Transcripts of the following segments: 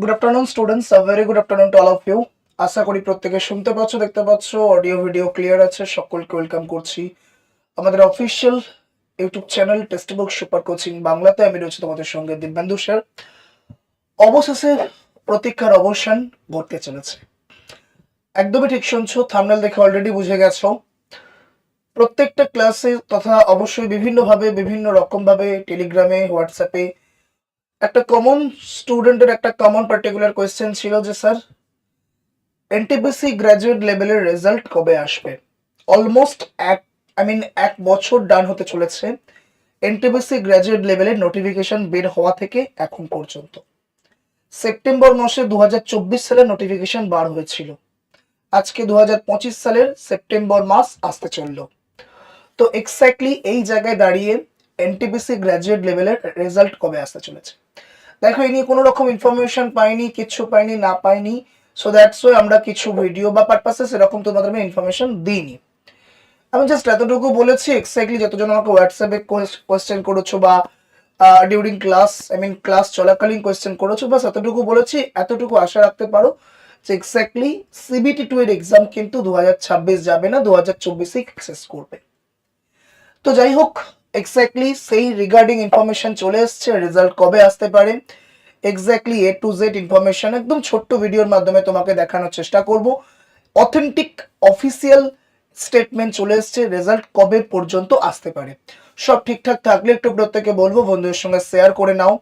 Good afternoon students a very good afternoon to all of you আশা করি প্রত্যেকে শুনতে পাচ্ছ, দেখতে পাচ্ছ অডিও ভিডিও ক্লিয়ার আছে। সকলকে ওয়েলকাম করছি আমাদের official YouTube channel text book super coaching বাংলাতে। আমি রয়েছি তোমাদের সঙ্গে দিব্যান্দু স্যার অবশেষে প্রতীক্ষার অবসান ঘটতে চলেছে। একদমই ঠিক শুনছো থামনেল দেখে অলরেডি বুঝে গেছো। প্রত্যেকটা ক্লাসে তথা অবশ্যই বিভিন্নভাবে বিভিন্ন রকমভাবে টেলিগ্রামে হোয়াটসঅ্যাপে একটা কমন স্টুডেন্টের একটা কমন পার্টিকুলার কোয়েশ্চেন ছিল যে স্যার এনটিপিসি গ্র্যাজুয়েট লেভেলের রেজাল্ট কবে আসবে? অলমোস্ট এক আই মিন এক বছর ডান হতে চলেছে এনটিপিসি গ্র্যাজুয়েট লেভেলের নোটিফিকেশন বের হওয়া থেকে এখন পর্যন্ত। সেপ্টেম্বর মাসে দু হাজার চব্বিশ সালের নোটিফিকেশন বার হয়েছিল। আজকে দু হাজার পঁচিশ সালের সেপ্টেম্বর মাস আসতে চলল। তো এক্স্যাক্টলি এই জায়গায় দাঁড়িয়ে এনটিপিসি গ্র্যাজুয়েট লেভেলের রেজাল্ট কবে আসতে চলেছে? দেখো এই নিয়ে কোনো রকম ইনফরমেশন পাইনি কিচ্ছু পাইনি, না পাইনি সো দ্যাটস ওয়াই আমরা কিছু ভিডিও বা পারপাসে সেরকম তোমাদের আমি ইনফরমেশন দিইনি। আমি জাস্ট এতটুকু বলেছি এক্স্যাক্টলি যতজন আমাকে হোয়াটসঅ্যাপে কোয়েশ্চেন করেছ বা during class I mean class চলাকালীন কোয়েশ্চেন করেছ, বাস এতটুকু বলেছি, এতটুকু আশা রাখতে পারো যে এক্স্যাক্টলি সিবিটি টু এর এক্সাম কিন্তু দু হাজার ছাব্বিশ যাবে না, দু হাজার চব্বিশেই অ্যাক্সেস করবে। তো যাই হোক এক্স্যাক্টলি সেই রিগার্ডিং ইনফরমেশন চলে এসছে রেজাল্ট কবে আসতে পারে? Exactly A to Z information একদম ছোট্ট ভিডিওর মাধ্যমে তোমাকে দেখানোর চেষ্টা করব। অথেন্টিক অফিসিয়াল স্টেটমেন্ট চলে এসছে রেজাল্ট কবে পর্যন্ত আসতে পারে? সব ঠিকঠাক থাকলে একটু প্রত্যেকে বলব, বন্ধুদের সঙ্গে শেয়ার করে নাও।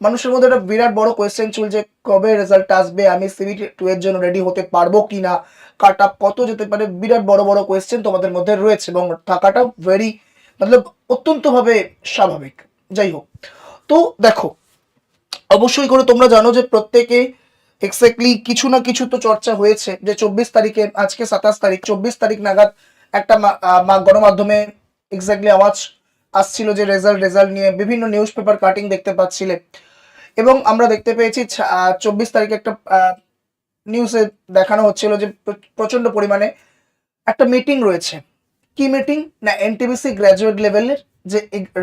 মানুষের মধ্যে একটা বিরাট বড় কোয়েশ্চেন চলছে, কবে রেজাল্ট আসবে? আমি সিবিটি টু এর জন্য রেডি হতে পারব কি না কাট আপ কত যেতে পারে? বিরাট বড় বড় কোয়েশ্চেন তোমাদের মধ্যে রয়েছে এবং থাকাটা ভেরি মতলব অত্যন্তভাবে স্বাভাবিক। যাই হোক। তো দেখো, অবশ্যই করে তোমরা জানো যে প্রত্যেকে এক্স্যাক্টলি কিছু না কিছু তো চর্চা হয়েছে যে চব্বিশ তারিখে, আজকে সাতাশ তারিখ, চব্বিশ তারিখ নাগাদ একটা মা- গণমাধ্যমে এক্স্যাক্টলি আওয়াজ আসছিল যে রেজাল্ট রেজাল্ট নিয়ে বিভিন্ন নিউজ পেপার কাটিং দেখতে পাচ্ছিলে। এবং আমরা দেখতে পেয়েছি চব্বিশ তারিখে একটা নিউজে দেখানো হচ্ছিল যে প্র- প্রচণ্ড পরিমাণে একটা মিটিং রয়েছে। কি মিটিং না এনটিবিসি গ্র্যাজুয়েট লেভেলের যে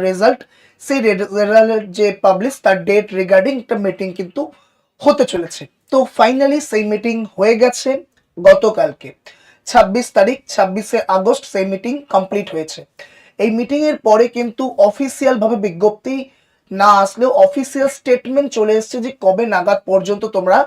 রেজাল্ট সেই রেজাল্টের যে পাবলিশ তার ডেট রিগার্ডিং একটা মিটিং কিন্তু হতে চলেছে। তো ফাইনালি সেই মিটিং হয়ে গেছে গতকালকে। ছাব্বিশ তারিখ, ছাব্বিশে আগস্ট সেই মিটিং কমপ্লিট হয়েছে। এই মিটিং এর পরে কিন্তু অফিসিয়াল ভাবে বিজ্ঞপ্তি না আসলেও অফিসিয়াল স্টেটমেন্ট চলে এসেছে যে কবে নাগাদ পর্যন্ত তোমরা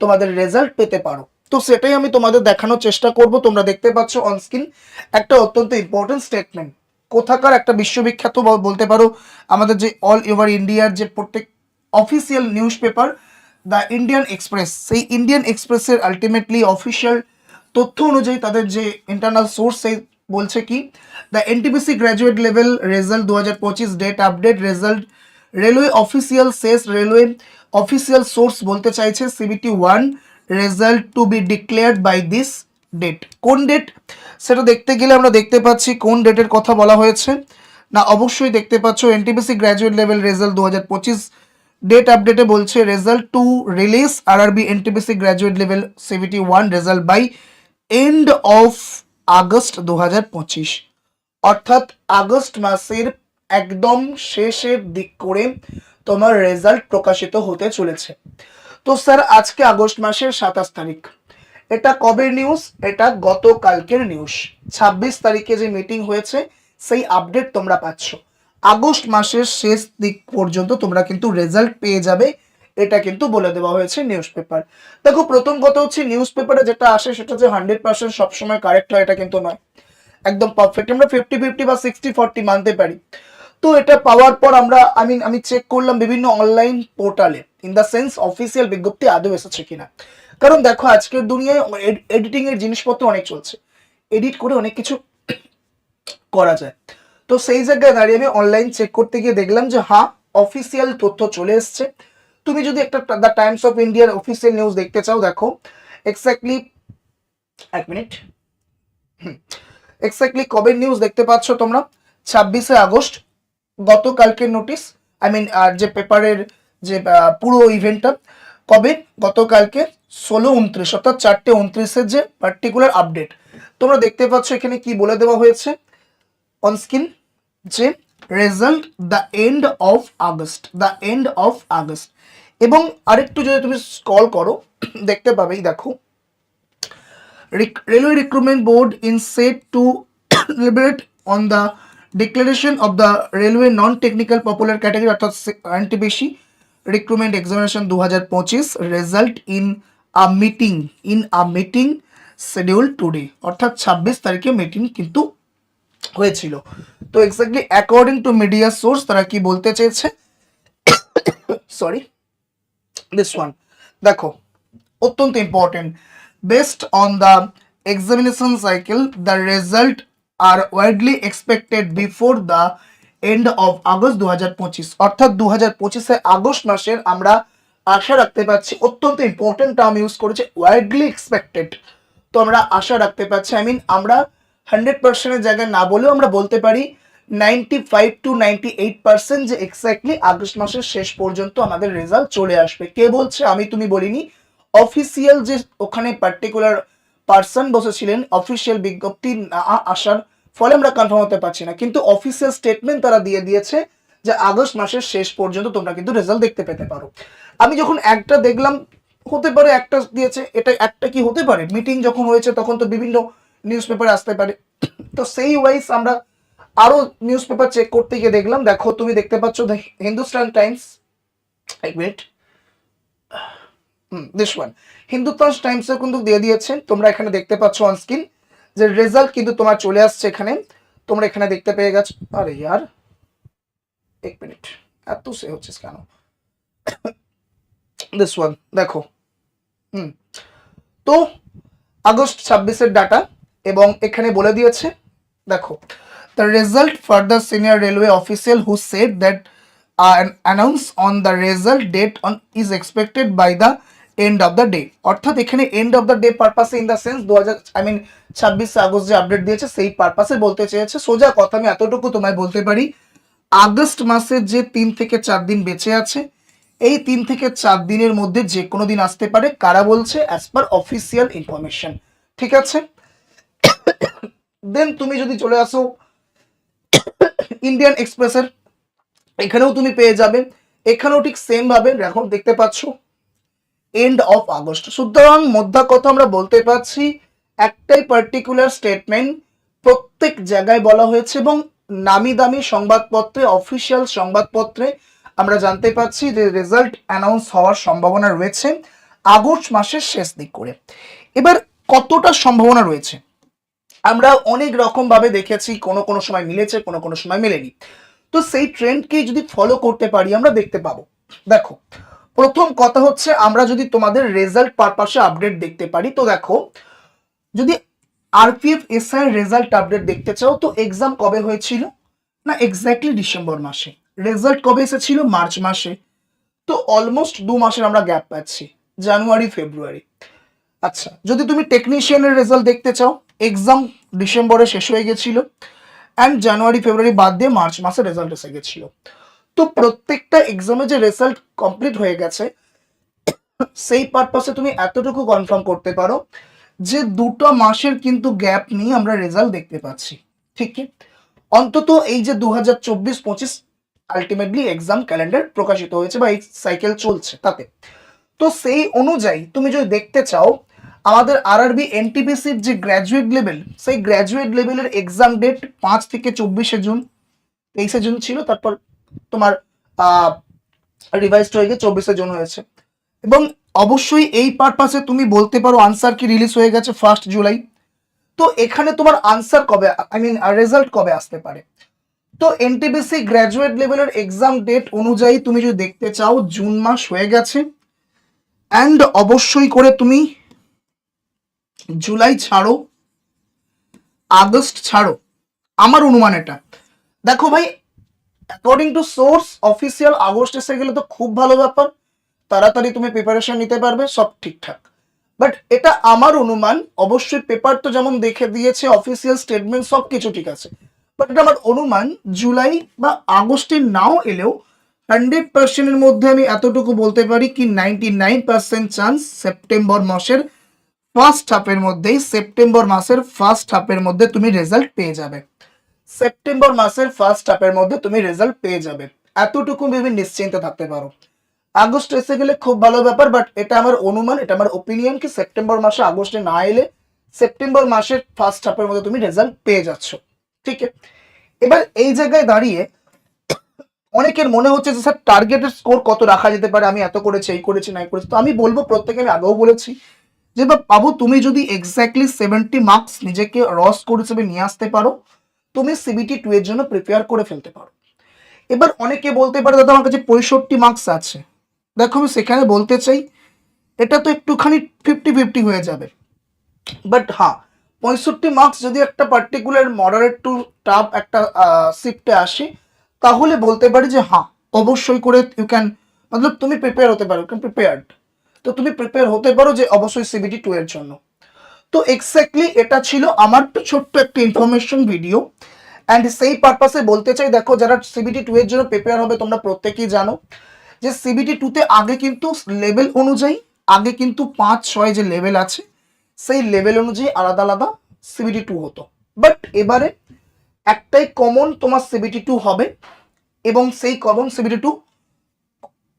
তোমাদের রেজাল্ট পেতে পারো। তো সেটাই আমি তোমাদের দেখানোর চেষ্টা করব। তোমরা দেখতে পাচ্ছ অন স্ক্রিন একটা অত্যন্ত ইম্পর্টেন্ট স্টেটমেন্ট কোথাকার একটা বিশ্ববিখ্যাত বল- বলতে পারো আমাদের যে অল ওভার ইন্ডিয়ার যে প্রত্যেক official news paper the Indian Express সেই ইন্ডিয়ান এক্সপ্রেসের আলটিমেটলি অফিসিয়াল তথ্য অনুযায়ী তাদের যে ইন্টারনাল সোর্স সেই বলছে কি the NTPC graduate level result দু হাজার পঁচিশ date update result railway official শেষ রেলওয়ে অফিসিয়াল সোর্স বলতে চাইছে CBT one result to be declared by this date কোন ডেট সেটা দেখতে গেলে আমরা দেখতে পাচ্ছি কোন ডেটের কথা বলা হয়েছে। না, অবশ্যই দেখতে পাচ্ছ এনটিপিসি গ্র্যাজুয়েট লেভেল রেজাল্ট দু হাজার পঁচিশ ডেট আপডেটে বলছে result to release R RRB NTPC graduate level CBT one result by end of August দু হাজার পঁচিশ। অর্থাৎ আগস্ট মাসের একদম শেষের দিক করে তোমার রেজাল্ট প্রকাশিত হতে চলেছে। তো স্যার, আজকে আগস্ট মাসের সাতাশ তারিখ। এটা কবে নিউজ এটা গতকালকের নিউজ ছাব্বিশ তারিখে যে মিটিং হয়েছে, সেই আপডেট তোমরা পাচ্ছ। আগস্ট মাসের শেষ দিক পর্যন্ত তোমরা কিন্তু রেজাল্ট পেয়ে যাবে, এটা কিন্তু বলে দেওয়া হয়েছে নিউজ পেপার দেখো, প্রথম কথা হচ্ছে নিউজ পেপারে যেটা আসে, সেটা যে হান্ড্রেড পার্সেন্ট সবসময় কারেক্ট হয়, এটা কিন্তু নয়। একদম পারফেক্ট আমরা ফিফটি ফিফটি বা সিক্সটি ফর্টি মানতে পারি। তো এটা পাওয়ার পর আমরা আমি আমি চেক করলাম বিভিন্ন অনলাইন পোর্টালে ইন দ্য সেন্স অফিসিয়াল বিজ্ঞপ্তি আদৌ এসেছে কিনা। কারণ দেখো, আজকের দুনিয়ায় এডিটিং এর জিনিসপত্র অনেক চলছে। এডিট করে অনেক কিছু করা যায়। তো সেই জায়গায় দাঁড়িয়ে আমি অনলাইন চেক করতে গিয়ে দেখলাম যে হ্যাঁ অফিসিয়াল তথ্য চলে এসছে। তুমি যদি একটা দ্য টাইমস অফ ইন্ডিয়ার অফিসিয়াল নিউজ দেখতে চাও, দেখো এক্স্যাক্টলি এক মিনিট এক্স্যাক্টলি কবে নিউজ দেখতে পাচ্ছ তোমরা? ছাব্বিশে আগস্ট গতকালকের নোটিশ আই মিন আর যে পেপারের যে পুরো ইভেন্টটা কবে? গতকালকে ষোলো উনত্রিশ, অর্থাৎ চারটে উনত্রিশের যে পার্টিকুলার আপডেট তোমরা দেখতে পাচ্ছ এখানে কি বলে দেওয়া হয়েছে? অন স্ক্রিন যে result the end of August the end of August এবং আরেকটু যদি তুমি স্কল করো, দেখতে পাবেই, দেখো। Railway Railway board in set to to on on the declaration the railway non technical popular category অর্থাৎ এনটিপিসি রিক্রুটমেন্ট এক্সামিনেশন দু হাজার পঁচিশ result in a meeting in a meeting schedule today অর্থাৎ ছাব্বিশ তারিখে মিটিং কিন্তু হয়েছিল। তো exactly according to media source তারা কি বলতে চেয়েছে? সরি দিস ওয়ান দেখো, অত্যন্ত important based on the examination cycle the result are widely expected before the end of August দু হাজার পঁচিশ, অর্থাৎ দু হাজার পঁচিশে আগস্ট মাসের আমরা আশা রাখতে পারছি অত্যন্ত ইম্পর্টেন্ট টার্ম ইউজ করেছে ওয়াইডলি এক্সপেক্টেড তো আমরা আশা রাখতে পারছি আই মিন আমরা হান্ড্রেড পার্সেন্টের জায়গায় না বলেও আমরা বলতে পারি ninety five to ninety eight percent যে এক্স্যাক্টলি আগস্ট মাসের শেষ পর্যন্ত আমাদের রেজাল্ট চলে আসবে। কে বলছে আমি তুমি বলিনি? অফিসিয়াল যে ওখানে পার্টিকুলার পার্সন বসেছিলেন অফিসিয়াল বিজ্ঞপ্তি না আসার ফলে আমরা কনফার্ম হতে পারছি না। কিন্তু অফিসিয়াল স্টেটমেন্ট তারা দিয়ে দিয়েছে যে আগস্ট মাসের শেষ পর্যন্ত তোমরা কিন্তু রেজাল্ট দেখতে পেতে পারো। আমি যখন একটা দেখলাম, হতে পারে একটা দিয়েছে, এটা একটা কি হতে পারে? মিটিং যখন হয়েছে তখন তো বিভিন্ন নিউজ পেপারে আসতে পারে। তো সেই ওয়াইজ আমরা আরও নিউজ পেপার চেক করতে গিয়ে দেখলাম, দেখো তুমি দেখতে পাচ্ছ হিন্দুস্তান টাইমস এক মিনিট দিস ওয়ান হিন্দুস্তান টাইমসও কিন্তু দিয়ে দিয়েছে। তোমরা এখানে দেখতে পাচ্ছ অন স্ক্রিন যে রেজাল্ট কিন্তু তোমার চলে আসছে এখানে। তোমরা এখানে দেখতে পেয়ে গেছো আরে ইয়ার। এক মিনিট। এত সে হচ্ছে কেন? দিস ওয়ান দেখো। হুম। তো, আগস্ট ছাব্বিশের ডাটা এবং এখানে বলে দিয়েছে, দেখো। The result for the senior railway official who said that announce on the result date on is expected by the end of the day অর্থাৎ এখানে এন্ড অফ দ্য ডে পারপাসে ইন দ্য সেন্স দু হাজার I mean ছাব্বিশে August যে update দিয়েছে, সেই পারপাসে বলতে চেয়েছে। সোজা কথা আমি এতটুকু তোমায় বলতে পারি, আগস্ট মাসের যে তিন থেকে চার দিন বেঁচে আছে, এই তিন থেকে চার দিনের মধ্যে যে কোনো দিন আসতে পারে, কারা বলছে? অ্যাজ পার অফিসিয়াল ইনফরমেশন ঠিক আছে? দেন তুমি যদি চলে আসো ইন্ডিয়ান এক্সপ্রেসের এখানেও তুমি পেয়ে যাবে। এখানেও ঠিক সেম ভাবে, এখন দেখতে পাচ্ছ এন্ড অফ আগস্ট সুতরাং মধ্যা কথা আমরা বলতে পারছি, একটাই পার্টিকুলার স্টেটমেন্ট প্রত্যেক জায়গায় বলা হয়েছে এবং নামি দামি সংবাদপত্রে অফিসিয়াল সংবাদপত্রে আমরা জানতে পারছি যে রেজাল্ট অ্যানাউন্স হওয়ার সম্ভাবনা রয়েছে আগস্ট মাসের শেষ দিক করে। এবার কতটা সম্ভাবনা রয়েছে? আমরা অনেক রকম ভাবে দেখেছি, কোনো কোনো সময় মিলেছে, কোনো কোনো সময় মেলেনি। তো সেই ট্রেন্ডকে যদি ফলো করতে পারি, আমরা দেখতে পাবো। দেখো প্রথম কথা হচ্ছে, আমরা যদি তোমাদের রেজাল্ট পারপাসে আপডেট দেখতে পারি, তো দেখো, যদি আরপিএফ এসআই রেজাল্ট আপডেট দেখতে চাও, তো এক্সাম কবে হয়েছিল? না এক্স্যাক্টলি ডিসেম্বর মাসে। রেজাল্ট কবে এসেছিল? মার্চ মাসে। তো অলমোস্ট দু মাসের আমরা গ্যাপ পাচ্ছি জানুয়ারি ফেব্রুয়ারি আচ্ছা যদি তুমি টেকনিশিয়ানের রেজাল্ট দেখতে চাও এক্সাম ডিসেম্বরে শেষ হয়ে গেছিল অ্যান্ড জানুয়ারি ফেব্রুয়ারি বাদ দিয়ে মার্চ মাসে রেজাল্ট এসে গেছিল। তো প্রত্যেকটা এক্সামে যে রেজাল্ট কমপ্লিট হয়ে গেছে, সেই পারপাসে তুমি এতটুকু কনফার্ম করতে পারো যে দুটো মাসের কিন্তু গ্যাপ নিয়ে আমরা রেজাল্ট দেখতে পাচ্ছি, ঠিক কি? অন্তত এই যে দু হাজার চব্বিশ পঁচিশ আলটিমেটলি এক্সাম ক্যালেন্ডার প্রকাশিত হয়েছে বা এই সাইকেল চলছে তাতে। তো সেই অনুযায়ী তুমি যদি দেখতে চাও, আমাদের আরআরবি এনটিপিসির যে গ্র্যাজুয়েট লেভেল সেই গ্র্যাজুয়েট লেভেলের এক্সাম ডেট পাঁচ থেকে চব্বিশে জুন, তেইশে জুন ছিল, তারপর তোমার রিভাইজড হয়ে গিয়ে চব্বিশে জুন হয়েছে। এবং অবশ্যই এই পারপাসে তুমি বলতে পারো আনসার কি রিলিজ হয়ে গেছে ফার্স্ট জুলাই তো এখানে তোমার আনসার কবে আই মিন রেজাল্ট কবে আসতে পারে? তো এনটিবিসি গ্র্যাজুয়েট লেভেলের এক্সাম ডেট অনুযায়ী তুমি যদি দেখতে চাও, জুন মাস হয়ে গেছে। অ্যান্ড অবশ্যই করে তুমি জুলাই ছাড়ো, আগস্ট ছাড়ো। আমার অনুমান এটা। দেখো ভাই according to source official August এসে গেলে তো খুব ভালো ব্যাপার। তাড়াতাড়ি তুমি প্রিপারেশন নিতে পারবে, সব ঠিকঠাক। বাট এটা আমার অনুমান, অবশ্যই পেপার তো যেমন দেখে দিয়েছে অফিসিয়াল স্টেটমেন্ট সব কিছু ঠিক আছে। বাট এটা আমার অনুমান, জুলাই বা আগস্টে নাও এলেও হান্ড্রেড পার্সেন্টের মধ্যে আমি এতটুকু বলতে পারি কি ninety nine percent chance September মাসের ফার্স্ট হাফের মধ্যেই, সেপ্টেম্বর মাসের ফার্স্ট হাফের মধ্যে তুমি রেজাল্ট পেয়ে যাবে। সেপ্টেম্বর মাসের ফার্স্ট হাফের মধ্যে তুমি রেজাল্ট পেয়ে যাবে। এতটুকু ভেবে নিশ্চিন্তে থাকতে পারো। আগস্ট এসে গেলে খুব ভালো ব্যাপার বাট এটা আমার অনুমান, এটা আমার ওপিনিয়ন কি সেপ্টেম্বর মাসে আগস্টে না এলে সেপ্টেম্বর মাসের ফার্স্ট হাফের মধ্যে তুমি রেজাল্ট পেয়ে যাচ্ছ। ঠিক এবার এই জায়গায় দাঁড়িয়ে অনেকের মনে হচ্ছে যে, স্যার টার্গেটের স্কোর কত রাখা যেতে পারে? আমি এত করেছি, এই করেছি, নাই করেছি। তো আমি বলব প্রত্যেকে আমি আগেও বলেছি যে, বাবু, তুমি যদি এক্স্যাক্টলি সেভেন্টি মার্কস নিজেকে রস স্কোর হিসেবে নিয়ে আসতে পারো তুমি সিবিটি টু এর জন্য প্রিপেয়ার করে ফেলতে পারো। এবার অনেকে বলতে পারে, দাদা, আমার কাছে পঁয়ষট্টি মার্কস আছে। দেখো, আমি সেখানে বলতে চাই, এটা তো একটুখানি ফিফটি ফিফটি হয়ে যাবে। বাট হ্যাঁ পঁয়ষট্টি মার্কস যদি একটা পার্টিকুলার মডারেট টু টাফ একটা শিফটে আসে, তাহলে বলতে পারি যে হ্যাঁ অবশ্যই করে ইউ ক্যান মতলব তুমি প্রিপেয়ার হতে পারো প্রিপেয়ার্ড তো তুমি প্রিপেয়ার হতে পারো যে, অবশ্যই সিবিটি টু এর জন্য। তো এক্স্যাক্টলি এটা ছিল আমার ছোট্ট একটা ইনফরমেশন ভিডিও অ্যান্ড সেই পারপাসে বলতে চাই, দেখো যারা সিবিটি টু এর জন্য প্রিপেয়ার হবে, তোমরা প্রত্যেকেই জানো যে সিবিটি টুতে আগে কিন্তু লেভেল অনুযায়ী, আগে কিন্তু পাঁচ, ছয় যে লেভেল আছে, সেই লেভেল অনুযায়ী আলাদা আলাদা সিবিটি টু হতো। বাট এবারে একটাই কমন তোমার সিবিটি টু হবে এবং সেই কমন সিবিটি টু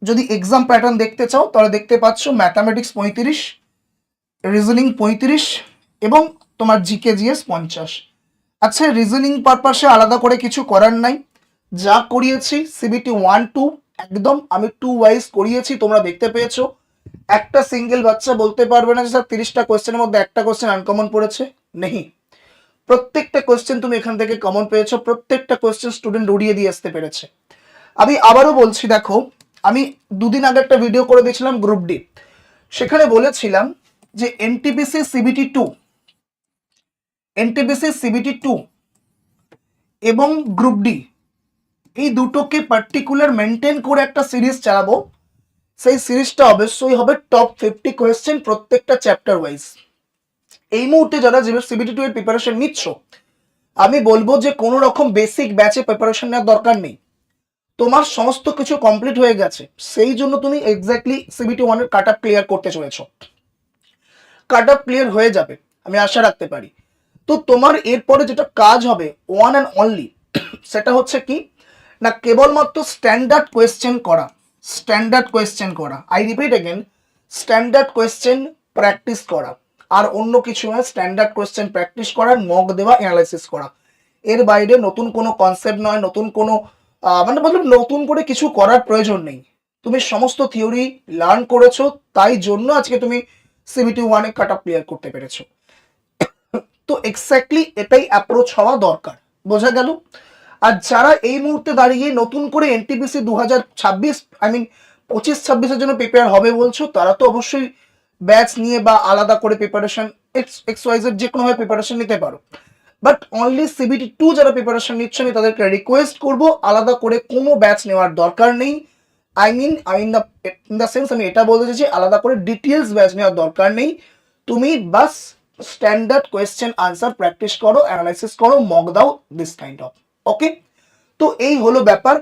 যদি এক্সাম প্যাটার্ন দেখতে চাও, তাহলে দেখতে পাচ্ছ ম্যাথামেটিক্স পঁয়ত্রিশ রিজনিং পঁয়ত্রিশ এবং তোমার জিকে জিএস পঞ্চাশ। আচ্ছা রিজনিং পারপাসে আলাদা করে কিছু করার নাই। যা করিয়েছি সিবিটি ওয়ান টু একদম আমি টু ওয়াইজ করিয়েছি, তোমরা দেখতে পেয়েছ। একটা সিঙ্গেল বাচ্চা বলতে পারবে না যে স্যার, তিরিশটা কোয়েশ্চেনের মধ্যে একটা কোয়েশ্চেন আনকমন পড়েছে। নেই। প্রত্যেকটা কোয়েশ্চেন তুমি এখান থেকে কমন পেয়েছ, প্রত্যেকটা কোয়েশ্চেন স্টুডেন্ট উড়িয়ে দিয়ে আসতে পেরেছে। আমি আবারও বলছি, দেখো, আমি দুদিন আগে একটা ভিডিও করে দিয়েছিলাম গ্রুপ ডি সেখানে বলেছিলাম যে NTPC CBT two NTPC CBT two এবং গ্রুপ ডি এই দুটোকে পার্টিকুলার মেনটেন করে একটা সিরিজ চালাবো। সেই সিরিজটা অবশ্যই হবে টপ ফিফটি কোয়েশ্চেন প্রত্যেকটা চ্যাপ্টার ওয়াইজ এই মুহূর্তে যারা যে সিবিটি টু এর প্রিপারেশন নিচ্ছ, আমি বলব যে কোনো রকম বেসিক ব্যাচে প্রিপারেশন নেওয়ার দরকার নেই। তোমার সমস্ত কিছু কমপ্লিট হয়ে গেছে। সেই জন্য তুমি এক্স্যাক্টলি সিবিটি ওয়ানের কাট আপ ক্লিয়ার করতে চলেছো। কাট আপ ক্লিয়ার হয়ে যাবে, আমি আশা রাখতে পারি। তো তোমার এরপরে যেটা কাজ হবে ওয়ান অ্যান্ড অনলি সেটা হচ্ছে কি, না কেবলমাত্র স্ট্যান্ডার্ড কোয়েশ্চেন করা স্ট্যান্ডার্ড কোয়েশ্চেন করা। I repeat again standard question practice করা, আর অন্য কিছু নয় স্ট্যান্ডার্ড কোয়েশ্চেন প্র্যাকটিস করা মগ দেওয়া অ্যানালাইসিস করা। এর বাইরে নতুন কোনো কনসেপ্ট নয়, নতুন কোনো মানে মতলব নতুন করে কিছু করার প্রয়োজন নেই। তুমি সমস্ত থিওরি লার্ন করেছ, তাই জন্য আজকে তুমি সিবিটি ওয়ানে কাট আপ ক্লিয়ার করতে পেরেছ। তো এক্স্যাক্টলি এটাই অ্যাপ্রোচ হওয়া দরকার, বোঝা গেল? আর যারা এই মুহূর্তে দাঁড়িয়ে নতুন করে এনটিপিসি দু হাজার ছাব্বিশ আই মিন পঁচিশ ছাব্বিশের জন্য প্রিপেয়ার হবে বলছো, তারা তো অবশ্যই ব্যাচ নিয়ে বা আলাদা করে প্রিপারেশন এক্স এক্স ওয়াইজের যে কোনোভাবে প্রিপারেশন নিতে পারো। বাট অনলি সিবিটি টু যারা প্রিপারেশন নিচ্ছে, আমি তাদেরকে রিকোয়েস্ট করব, আলাদা করে কোনো ব্যাচ নেওয়ার দরকার নেই। I mean I in the sense আমি এটা বলতে চাইছি, আলাদা করে ডিটেলস ব্যাচ নেওয়ার দরকার নেই। তুমি বাস স্ট্যান্ডার্ড কোয়েশ্চেন আনসার প্র্যাকটিস করো অ্যানালাইসিস করো মক দাও দিস কাইন্ড অফ ওকে তো এই হলো ব্যাপার।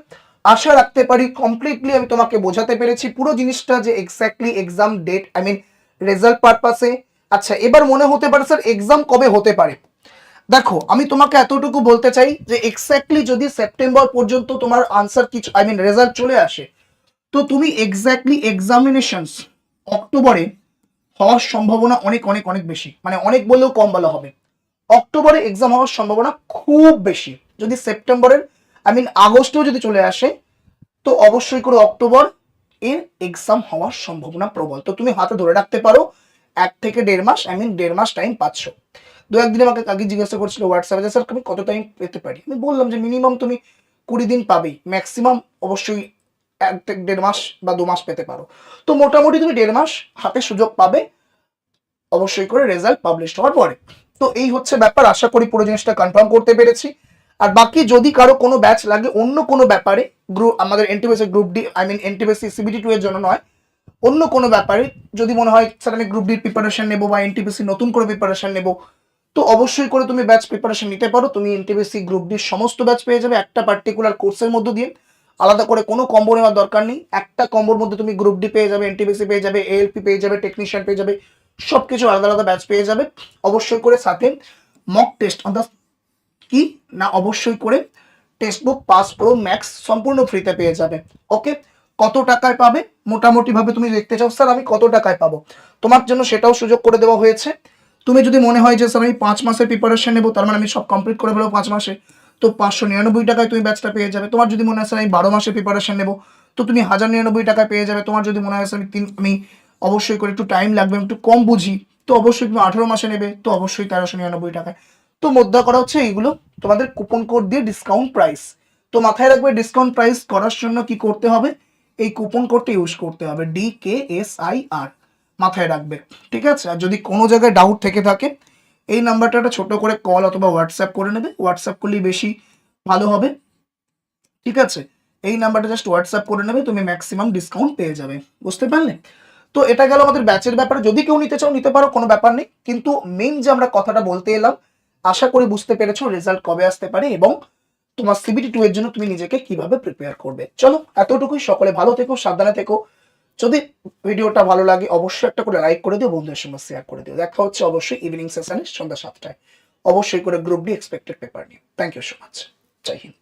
আশা রাখতে পারি কমপ্লিটলি আমি তোমাকে বোঝাতে পেরেছি। পুরো জিনিসটা যে exactly exam date I mean result পারপাসে আচ্ছা এবার মনে হতে পারে স্যার এক্সাম কবে হতে পারে? দেখো, আমি তোমাকে এতটুকু বলতে চাই যে এক্স্যাক্টলি যদি সেপ্টেম্বর পর্যন্ত তোমার আনসার কিছু আই মিন রেজাল্ট চলে আসে তো তুমি এক্স্যাক্টলি এক্সামিনেশনস অক্টোবরে হওয়ার সম্ভাবনা অনেক অনেক অনেক বেশি। মানে অনেক বললেও কম বলা হবে। অক্টোবরে এক্সাম হওয়ার সম্ভাবনা খুব বেশি। যদি সেপ্টেম্বরের আই মিন আগস্টেও যদি চলে আসে, তো অবশ্যই করে অক্টোবর এর এক্সাম হওয়ার সম্ভাবনা প্রবল। তো তুমি হাতে ধরে রাখতে পারো, এক থেকে দেড় মাস আই মিন দেড় মাস টাইম পাচ্ছ। দু একদিন আমাকে কাকি জিজ্ঞাসা করছিল হোয়াটসঅ্যাপে যে, স্যার, আমি কত টাইম পেতে পারি? আমি বললাম যে মিনিমাম তুমি কুড়ি দিন পাবেই। ম্যাক্সিমাম অবশ্যই এক দেড় মাস বা দু মাস পেতে পারো। তো মোটামুটি তুমি দেড় মাস হাতে সুযোগ পাবে, অবশ্যই করে রেজাল্ট পাবলিশ হওয়ার পরে। তো এই হচ্ছে ব্যাপার, আশা করি পুরো জিনিসটা কনফার্ম করতে পেরেছি। আর বাকি যদি কারও কোনো ব্যাচ লাগে অন্য কোনো ব্যাপারে গ্রুপ আমাদের NTPC group D I mean NTPC CBT two এর জন্য নয়, অন্য কোনো ব্যাপারে যদি মনে হয়, স্যার, আমি গ্রুপ ডির প্রিপারেশন নেব বা এনটিপিসি নতুন করে প্রিপারেশন নেব, তো অবশ্যই করে তুমি ব্যাচ প্রিপারেশন নিতে পারো। তুমি এনটিপিসি গ্রুপ ডির সমস্ত ব্যাচ পেয়ে যাবে। একটা পার্টিকুলার কোর্সের মধ্য দিয়ে আলাদা করে কোনো কম্বো নেওয়ার দরকার নেই। একটা কম্বোর মধ্যে তুমি গ্রুপ ডি পেয়ে যাবে এনটিপিসি পেয়ে যাবে এএলপি পেয়ে যাবে টেকনিশিয়ান পেয়ে যাবে সব কিছু আলাদা আলাদা ব্যাচ পেয়ে যাবে। অবশ্যই করে সাথে মক টেস্ট দ্য কি? না, অবশ্যই করে text book pass pro max সম্পূর্ণ ফ্রিতে পেয়ে যাবে। ওকে কত টাকায় পাবে? মোটামুটি ভাবে তুমি দেখতে চাও, স্যার, আমি কত টাকায় পাবো? তোমার জন্য সেটাও সুযোগ করে দেওয়া হয়েছে। তুমি যদি মনে হয় যে, স্যার, আমি পাঁচ মাসের প্রিপারেশন নেব, তার মানে আমি সব কমপ্লিট করে ফেলব পাঁচ মাসে। তো পাঁচশো নিরানব্বই টাকায় তুমি ব্যাচটা পেয়ে যাবে। তোমার যদি মনে হয় আমি বারো মাসে প্রিপারেশন নেব, তো তুমি হাজার নিরানব্বই টাকায় পেয়ে যাবে। তোমার যদি মনে হয় আমি তিন, আমি অবশ্যই করে একটু টাইম লাগবে, একটু কম বুঝি, তো অবশ্যই তুমি আঠেরো মাসে নেবে, তো অবশ্যই তেরোশো নিরানব্বই টাকায়। তো মুদ্রা করা হচ্ছে এইগুলো, তোমাদের কুপন কোড দিয়ে ডিসকাউন্ট প্রাইস তো মাথায় রাখবে ডিসকাউন্ট প্রাইস করার জন্য কি করতে হবে? এই কুপন কোডটা ইউজ করতে হবে D K S I R মাথায় রাখবে, ঠিক আছে? আর যদি কোনো জায়গায় ডাউট থেকে থাকে এই নাম্বারটা একটা ছোট করে কল অথবা হোয়াটসঅ্যাপ করে নেবে। হোয়াটসঅ্যাপ করলেই বেশি ভালো হবে। ঠিক আছে? এই নাম্বারটা জাস্ট হোয়াটসঅ্যাপ করে নেবে, তুমি ম্যাক্সিমাম ডিসকাউন্ট পেয়ে যাবে। বুঝতে পারলে? তো এটা গেল আমাদের ব্যাচের ব্যাপারে। যদি কেউ নিতে চাও, নিতে পারো, কোনো ব্যাপার নেই। কিন্তু মেইন যে আমরা কথাটা বলতে এলাম, আশা করি বুঝতে পেরেছ রেজাল্ট কবে আসতে পারে এবং তোমার সিবিটি টু এর জন্য তুমি নিজেকে কীভাবে প্রিপেয়ার করবে। চলো, এতটুকুই। সকলে ভালো থেকো, সাবধানে থেকো। যদি ভিডিওটা ভালো লাগে, অবশ্যই একটা করে লাইক করে দিও, বন্ধুদের সঙ্গে শেয়ার করে দিও। দেখা হচ্ছে অবশ্যই ইভিনিং সেশনে সন্ধ্যা সাতটায়। অবশ্যই করে গ্রুপ ডি এক্সপেক্টেড পেপার নিয়ে। থ্যাংক ইউ সো মাচ জয় হিন্দ।